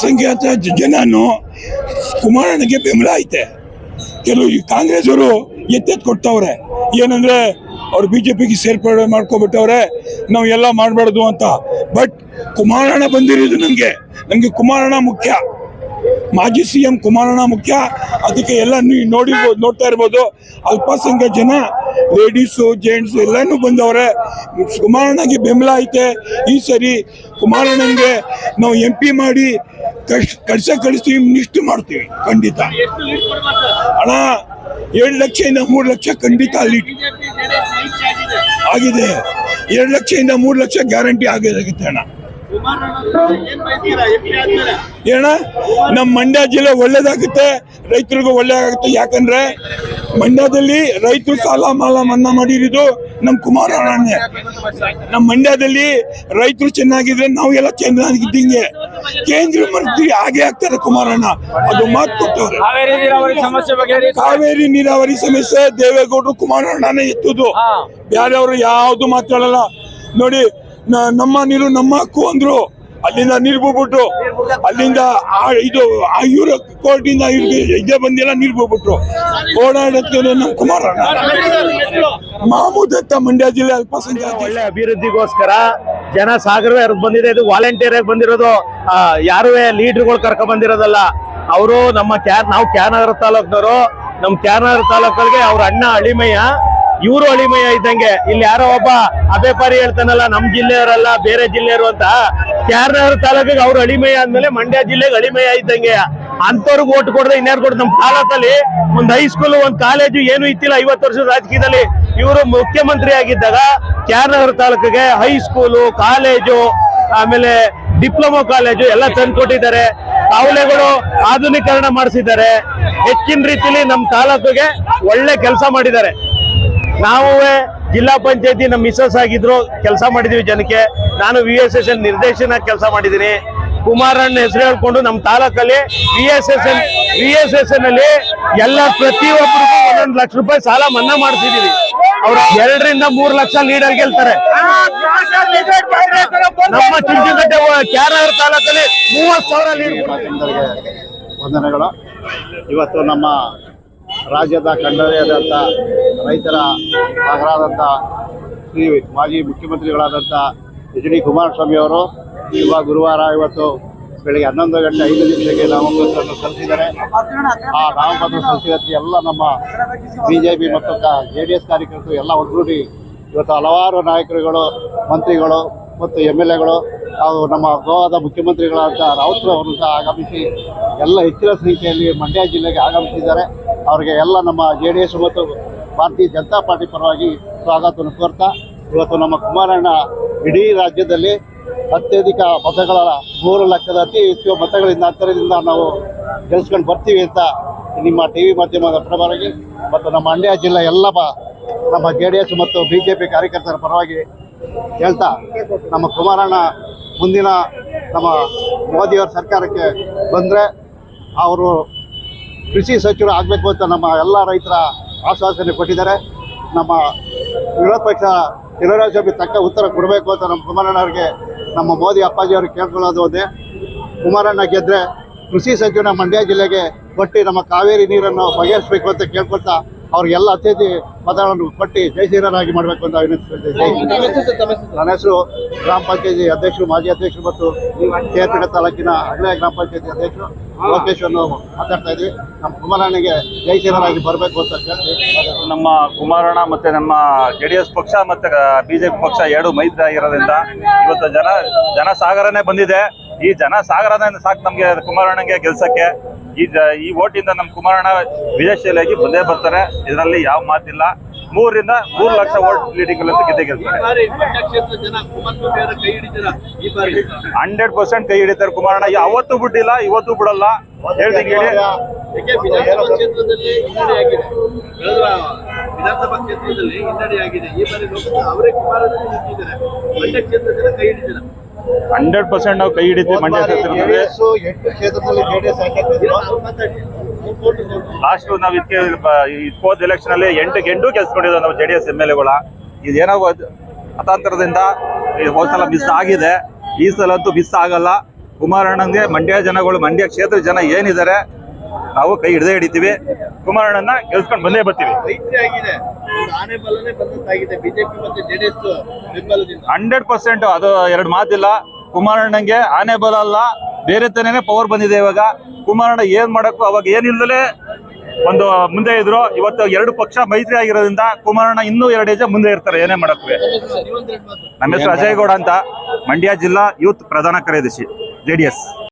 ಅಲ್ಪಸಂಖ್ಯಾತ ಜ- ಜನನು ಕುಮಾರಣ್ಣಗೆ ಬೆಂಬಲ ಐತೆ ಕೆಲವು ಈ ಕಾಂಗ್ರೆಸ್ ಅವರು ಎತ್ತೆತ್ ಕೊಡ್ತಾವ್ರೆ ಏನಂದ್ರೆ ಅವ್ರು ಪಿಗೆ ಸೇರ್ಪಡೆ ಮಾಡ್ಕೊಬಿಟ್ಟವ್ರೆ. ನಾವು ಎಲ್ಲ ಮಾಡಬಾರ್ದು ಅಂತ. ಬಟ್ ಕುಮಾರಣ್ಣ ಬಂದಿರೋದು ನನಗೆ ನನಗೆ ಕುಮಾರಣ್ಣ ಮುಖ್ಯ. ಮಾಜಿ ಸಿ ಎಂ ಕುಮಾರಣ್ಣ ಮುಖ್ಯ. ಅದಕ್ಕೆ ಎಲ್ಲ ನೀವು ನೋಡ್ತಾ ಇರ್ಬೋದು. ಅಲ್ಪಸಂಖ್ಯಾತ ಜನ ಲೇಡೀಸು ಜೆಂಟ್ಸ್ ಎಲ್ಲಾನು ಬಂದವ್ರೆ. ಕುಮಾರಣ್ಣಗೆ ಬೆಂಬಲ ಐತೆ. ಈ ಸರಿ ಕುಮಾರಣ್ಣಂಗೆ ನಾವು ಎಂ ಪಿ ಮಾಡಿ ಕಳ್ಸ್, ಕಳ್ಸ ಕಳಿಸ್ತೀವಿ ಮಿನಿಸ್ಟರ್ ಮಾಡ್ತೀವಿ, ಖಂಡಿತ. ಹಣ ಏಳು ಲಕ್ಷದಿಂದ ಮೂರು ಲಕ್ಷ ಖಂಡಿತ ಅಲ್ಲಿ ಆಗಿದೆ. ಎರಡು ಲಕ್ಷದಿಂದ ಮೂರು ಲಕ್ಷ ಗ್ಯಾರಂಟಿ ಆಗಿದೆ ಹಣ ಏನ ನಮ್ಮ ಮಂಡ್ಯ ಜಿಲ್ಲೆ ಒಳ್ಳೇದಾಗುತ್ತೆ, ರೈತರಿಗೂ ಒಳ್ಳೇದಾಗುತ್ತೆ. ಯಾಕಂದ್ರೆ ಮಂಡ್ಯದಲ್ಲಿ ರೈತರು ಸಾಲ ಮಾಲ ಮನ್ನಾ ಮಾಡಿರೋದು ನಮ್ಮ ಕುಮಾರಣ್ಣನೇ ನಮ್ಮ ಮಂಡ್ಯದಲ್ಲಿ ರೈತರು ಚೆನ್ನಾಗಿದ್ರೆ ನಾವು ಎಲ್ಲ ಚೆನ್ನಾಗಿದ್ದಂಗೆ ಕೇಂದ್ರ ಮಂತ್ರಿ ಹಾಗೆ ಆಗ್ತಾರೆ ಕುಮಾರಣ್ಣ. ಅದು ಮಾತು ಕೊಟ್ಟವ್ರೆ. ಕಾವೇರಿ ನೀರಾವರಿ ಸಮಸ್ಯೆ ಬಗೆಹರಿಸಿ ಕಾವೇರಿ ನೀರಾವರಿ ಸಮಸ್ಯೆ ದೇವೇಗೌಡರು ಕುಮಾರಣ್ಣನೇ ಎತ್ತುದು. ಬೇರೆಯವರು ಯಾವ್ದು ಮಾತಾಡಲ್ಲ ನೋಡಿ ನಮ್ಮ ನೀರು ನಮ್ಮ ಹಕ್ಕು ಅಂದ್ರು. ಅಲ್ಲಿಂದ ನೀರು ಬಿಟ್ಬಿಟ್ರು ಅಲ್ಲಿಂದ ಆ- ಇದು ಆ ಇವ್ರ ಕೋರ್ಟಿಂದ ಇದೆ ಇದೇ ಬಂದಿಲ್ಲ ನೀರು ಬಿಟ್ಬಿಟ್ರು ಓಡಾಡಕ್ಕೆ ನಮ್ಮ ಕುಮಾರಣ್ಣ. ಮಾಮೂದತ್ತ ಮಂಡ್ಯ ಜಿಲ್ಲೆ ಅಲ್ಪಸಂಖ್ಯಾತ. ಒಳ್ಳೆ ಅಭಿವೃದ್ಧಿಗೋಸ್ಕರ ಜನ ಸಾಗರವೇ ಹರಿದು ಬಂದಿದೆ, ಇದು ವಾಲಂಟಿಯರ್ ಆಗಿ ಬಂದಿರೋದು ಯಾರುವೇ ಲೀಡ್ರ್ಗಳು ಕರ್ಕೊಂಡ್ ಬಂದಿರೋದಲ್ಲ, ಅವರು ನಮ್ಮ ಕ್ಯಾನ್ ನಾವು ಕ್ಯಾನಗರ ತಾಲೂಕ್ನವರು, ನಮ್ಮ ಕ್ಯಾನಗರ ತಾಲೂಕಲ್ಲಿ ಅವ್ರ ಅಣ್ಣ ಅಳಿಮಯ್ಯ, ಇವರು ಅಳಿಮಯ್ಯ ಇದ್ದಂಗೆ. ಇಲ್ಲಿ ಯಾರೋ ಒಬ್ಬ ಅಭ್ಯಪಾರಿ ಹೇಳ್ತಾನಲ್ಲ ನಮ್ಮ ಜಿಲ್ಲೆಯವರಲ್ಲ, ಬೇರೆ ಜಿಲ್ಲೆಯವರು ಅಂತ ಕ್ಯಾನಗರ ತಾಲೂಕಿಗೆ ಅವ್ರು ಅಳಿಮಯ ಅಂದಮೇಲೆ ಮಂಡ್ಯ ಜಿಲ್ಲೆಗೆ ಅಳಿಮಯ ಇದ್ದಂಗೆ. ಅಂತವ್ರಿಗೆ ಓಟ್ ಕೊಡದೆ ಇನ್ಯಾರು ಕೊಡ್ದು ನಮ್ಮ ತಾಲೂಕಲ್ಲಿ ಒಂದು ಹೈಸ್ಕೂಲ್ ಒಂದು ಕಾಲೇಜು ಏನು ಇತ್ತಿಲ್ಲ ಐವತ್ತು ವರ್ಷದ ರಾಜಕೀಯದಲ್ಲಿ ಇವರು ಮುಖ್ಯಮಂತ್ರಿ ಆಗಿದ್ದಾಗ ಕ್ಯಾರ್ನಗರ್ ತಾಲೂಕಿಗೆ ಹೈಸ್ಕೂಲು ಕಾಲೇಜು ಆಮೇಲೆ ಡಿಪ್ಲೊಮಾ ಕಾಲೇಜು ಎಲ್ಲ ತಂದು ಕೊಟ್ಟಿದ್ದಾರೆ. ಕಾವಲೆಗಳು ಆಧುನೀಕರಣ ಮಾಡಿಸಿದ್ದಾರೆ. ಹೆಚ್ಚಿನ ರೀತಿಯಲ್ಲಿ ನಮ್ಮ ತಾಲೂಕಿಗೆ ಒಳ್ಳೆ ಕೆಲಸ ಮಾಡಿದ್ದಾರೆ. ನಾವು ಜಿಲ್ಲಾ ಪಂಚಾಯತಿ ನಮ್ಮ ಮಿಸಸ್ ಆಗಿದ್ರು ಕೆಲಸ ಮಾಡಿದೀವಿ ಜನಕ್ಕೆ. ನಾನು ವಿ ಎಸ್ ಎಸ್ ಎನ್ ನಿರ್ದೇಶನ ಕೆಲಸ ಮಾಡಿದ್ದೀನಿ. ಕುಮಾರಣ್ಣ ಹೆಸರು ಹೇಳ್ಕೊಂಡು ನಮ್ಮ ತಾಲೂಕಲ್ಲಿ V S S N V S S N ಅಲ್ಲಿ ಎಲ್ಲ ಪ್ರತಿಯೊಬ್ಬರಿಗೂ ಒಂದೊಂದು ಲಕ್ಷ ರೂಪಾಯಿ ಸಾಲ ಮನ್ನಾ ಮಾಡಿಸಿದೀವಿ. ಅವ್ರು ಎರಡರಿಂದ ಮೂರು ಲಕ್ಷ ಲೀಡರ್ ಗೆಲ್ತಾರೆ. ನಮ್ಮ ಚುಂಚನಕಟ್ಟೆ ಕ್ಯಾರವರ ತಾಲೂಕಲ್ಲಿ ಮೂವತ್ತು ಸಾವಿರ ವಂದನೆಗಳು. ಇವತ್ತು ನಮ್ಮ ರಾಜ್ಯದ ಕಂಡರಿಯಾದಂಥ ರೈತರ ಸಾಗರಾದಂಥ ಶ್ರೀ ಮಾಜಿ ಮುಖ್ಯಮಂತ್ರಿಗಳಾದಂಥ ಎಚ್ ಡಿ ಕುಮಾರಸ್ವಾಮಿ ಅವರು ಇವಾಗ ಗುರುವಾರ ಇವತ್ತು ಬೆಳಿಗ್ಗೆ ಹನ್ನೊಂದು ಗಂಟೆ ಐದು ನಿಮಿಷಕ್ಕೆ ನಾಮಪತ್ರವನ್ನು ಸಲ್ಲಿಸಿದ್ದಾರೆ. ಆ ನಾಮಪತ್ರ ಸಲ್ಲಿಸಿದಂತೆ ಎಲ್ಲ ನಮ್ಮ ಬಿ ಜೆ ಪಿ ಮತ್ತು ಜೆ ಡಿ ಎಸ್ ಕಾರ್ಯಕರ್ತರು ಎಲ್ಲ ಒಗ್ಗೂಡಿ ಇವತ್ತು ಹಲವಾರು ನಾಯಕರುಗಳು, ಮಂತ್ರಿಗಳು ಮತ್ತು ಎಂ ಎಲ್ ಎಗಳು ಹಾಗೂ ನಮ್ಮ ಗೋವಾದ ಮುಖ್ಯಮಂತ್ರಿಗಳಾದ ರಾವುತರು ಅವರು ಸಹ ಆಗಮಿಸಿ ಎಲ್ಲ ಹೆಚ್ಚಿನ ಸಂಖ್ಯೆಯಲ್ಲಿ ಮಂಡ್ಯ ಜಿಲ್ಲೆಗೆ ಆಗಮಿಸಿದ್ದಾರೆ. ಅವರಿಗೆ ಎಲ್ಲ ನಮ್ಮ ಜೆ ಡಿ ಎಸ್ ಮತ್ತು ಭಾರತೀಯ ಜನತಾ ಪಾರ್ಟಿ ಪರವಾಗಿ ಸ್ವಾಗತವನ್ನು ಕೋರ್ತಾ, ಇವತ್ತು ನಮ್ಮ ಕುಮಾರಣ್ಣ ಇಡೀ ರಾಜ್ಯದಲ್ಲಿ ಅತ್ಯಧಿಕ ಮತಗಳ ಮೂರು ಲಕ್ಷದ ಅತಿ ಹೆಚ್ಚು ಮತಗಳಿಂದ ಅಂತರದಿಂದ ನಾವು ಗೆಲ್ಸ್ಕೊಂಡು ಬರ್ತೀವಿ ಅಂತ ನಿಮ್ಮ ಟಿ ವಿ ಮಾಧ್ಯಮದ ಪರವಾಗಿ ಮತ್ತು ನಮ್ಮ ಮಂಡ್ಯ ಜಿಲ್ಲೆ ಎಲ್ಲ ನಮ್ಮ ಜೆ ಡಿ ಎಸ್ ಮತ್ತು ಬಿ ಜೆ ಪಿ ಕಾರ್ಯಕರ್ತರ ಪರವಾಗಿ ಹೇಳ್ತಾ ನಮ್ಮ ಕುಮಾರಣ್ಣ ಮುಂದಿನ ನಮ್ಮ ಮೋದಿಯವರ ಸರ್ಕಾರಕ್ಕೆ ಬಂದರೆ ಅವರು ಕೃಷಿ ಸಚಿವರು ಆಗಬೇಕು ಅಂತ ನಮ್ಮ ಎಲ್ಲ ರೈತರ ಆಶ್ವಾಸನೆ ಕೊಟ್ಟಿದ್ದಾರೆ. ನಮ್ಮ ವಿರೋಧ ಪಕ್ಷ ಸ್ವಾಮಿ ತಕ್ಕ ಉತ್ತರ ಕೊಡಬೇಕು ಅಂತ ನಮ್ಮ ಕುಮಾರಣ್ಣ ಅವರಿಗೆ ನಮ್ಮ ಮೋದಿ ಅಪ್ಪಾಜಿ ಅವ್ರಿಗೆ ಕೇಳ್ಕೊಳ್ಳೋದು ಒಂದೇ ಕುಮಾರಣ್ಣ ಗೆದ್ದರೆ ಕೃಷಿ ಸಚಿವನ ಮಂಡ್ಯ ಜಿಲ್ಲೆಗೆ ಕೊಟ್ಟು ನಮ್ಮ ಕಾವೇರಿ ನೀರನ್ನು ಬಗೆಹರಿಸಬೇಕು ಅಂತ ಕೇಳ್ಕೊಳ್ತಾ ಅವ್ರಿಗೆಲ್ಲ ಅತಿಥಿ ಮತಗಳನ್ನು ಕೊಟ್ಟು ಜಯಶೀಲರಾಗಿ ಮಾಡಬೇಕು ಅಂತ ವಿನಂತಿಸುತ್ತೇನೆ ನನ್ನ ಹೆಸರು ಗ್ರಾಮ ಪಂಚಾಯತಿ ಅಧ್ಯಕ್ಷರು ಮಾಜಿ ಅಧ್ಯಕ್ಷರು ಮತ್ತು ಕೇರ್ಪೇಟೆ ತಾಲೂಕಿನ ಹಳೆಯ ಗ್ರಾಮ ಪಂಚಾಯತಿ ಅಧ್ಯಕ್ಷರು ಲೋಕೇಶ್ ಅನ್ನು ಮಾತಾಡ್ತಾ ಇದ್ವಿ ನಮ್ಮ ಕುಮಾರಣ್ಣಗೆ ಜಯಶೀಲರಾಗಿ ಬರಬೇಕು ಅಂತ ಕೇಳ್ತೀವಿ. ನಮ್ಮ ಕುಮಾರಣ್ಣ ಮತ್ತೆ ನಮ್ಮ ಜೆ ಡಿ ಎಸ್ ಪಕ್ಷ ಮತ್ತೆ ಬಿಜೆಪಿ ಪಕ್ಷ ಎರಡು ಮೈತ್ರಿ ಆಗಿರೋದ್ರಿಂದ ಇವತ್ತು ಜನ ಜನಸಾಗರನೇ ಬಂದಿದೆ. ಈ ಜನ ಸಾಗರನೇ ಸಾಕು ನಮಗೆ ಕುಮಾರಣ್ಣಗೆ ಗೆಲ್ಸಕ್ಕೆ. ಈ ಈ ಓಟಿಂದ ನಮ್ಮ ಕುಮಾರಣ್ಣ ವಿಜಯಶೀಲಾಗಿ ಬಂದೇ ಬರ್ತಾರೆ. ಇದರಲ್ಲಿ ಯಾವ ಮಾತಿಲ್ಲ. ಮೂರರಿಂದ ಮೂರು ಲಕ್ಷ ಓಟ್ ಲೀಡಿಂಗ್ ಗೆದ್ದೇ ಗೆಲ್ತಾರೆ. ಹಂಡ್ರೆಡ್ ಪರ್ಸೆಂಟ್ ಕೈ ಹಿಡಿತಾರೆ ಕುಮಾರಣ್ಣ. ಅವತ್ತು ಬಿಟ್ಟಿಲ್ಲ, ಇವತ್ತು ಬಿಡಲ್ಲ. ಹೇಳ್ತೀನಿ ಹೇಳಿ. ವಿಧಾನಸಭಾ ಕ್ಷೇತ್ರದಲ್ಲಿ ಹಿನ್ನಡೆಯಾಗಿದೆ. ಈ ಬಾರಿ ಅವರೇ ಕ್ಷೇತ್ರದಲ್ಲಿ ಕೈ ಹಿಡಿದಿಲ್ಲ. ಹಂಡ್ರೆಡ್ ಪರ್ಸೆಂಟ್ ನಾವು ಕೈ ಹಿಡಿತೀವಿ ಮಂಡ್ಯ. ಲಾಸ್ಟ್ ನಾವು ಇದಕ್ಕೆ ಹೋದ ಎಲೆಕ್ಷನ್ ಅಲ್ಲಿ ಎಂಟು ಗೆಂಟು ಗೆಲ್ಸ್ಕೊಂಡಿದ್ವಿ ನಾವು J D S M L ಎಗಳ ಇದೇನೋ ಮತಾಂತರದಿಂದ ಹೋದ್ಸಲ ಹೋದ್ ಸಲ ಮಿಸ್ ಆಗಿದೆ. ಈ ಸಲ ಅಂತೂ ಮಿಸ್ ಆಗಲ್ಲ. ಕುಮಾರಣ್ಣಂಗೆ ಮಂಡ್ಯ ಜನಗಳು ಮಂಡ್ಯ ಕ್ಷೇತ್ರ ಜನ ಏನಿದ್ದಾರೆ ನಾವು ಕೈ ಹಿಡದೇ ಹಿಡಿತೀವಿ. ಕುಮಾರಣ್ಣನ ಗೆಲ್ಸ್ಕೊಂಡು ಬಂದೇ ಬರ್ತೀವಿ. ಆನೆ ಬಲನೇ ಬಂದಂತಾಗಿದೆ. ಬಿಜೆಪಿ ಮತ್ತೆ ಜೆಡಿಎಸ್ ಬೆಂಬಲದಿಂದ. ಹಂಡ್ರೆಡ್ ಪರ್ಸೆಂಟ್ ಅದು ಎರಡು ಮಾತಿಲ್ಲ. ಕುಮಾರಣ್ಣಂಗೆ ಆನೆ ಬಲ ಅಲ್ಲ. ಬೇರೆ ತನೇನೆ ಪವರ್ ಬಂದಿದೆ ಇವಾಗ. ಕುಮಾರಣ್ಣ ಏನ್ ಮಾಡಕ್ಕೂ ಅವಾಗ ಏನಿಲ್ಲದೆ ಒಂದು ಮುಂದೆ ಇದ್ರು. ಇವತ್ತು ಎರಡು ಪಕ್ಷ ಮೈತ್ರಿ ಆಗಿರೋದ್ರಿಂದ ಕುಮಾರಣ್ಣ ಇನ್ನೂ ಎರಡು ಹೆಜ್ಜೆ ಮುಂದೆ ಇರ್ತಾರೆ. ಏನೇ ಮಾಡಕ್ಕೂ. ನಮ್ಮ ಹೆಸರು ಅಜಯ್ ಗೌಡ ಅಂತ ಮಂಡ್ಯ ಜಿಲ್ಲಾ ಯೂತ್ ಪ್ರಧಾನ ಕಾರ್ಯದರ್ಶಿ ಜೆಡಿಎಸ್.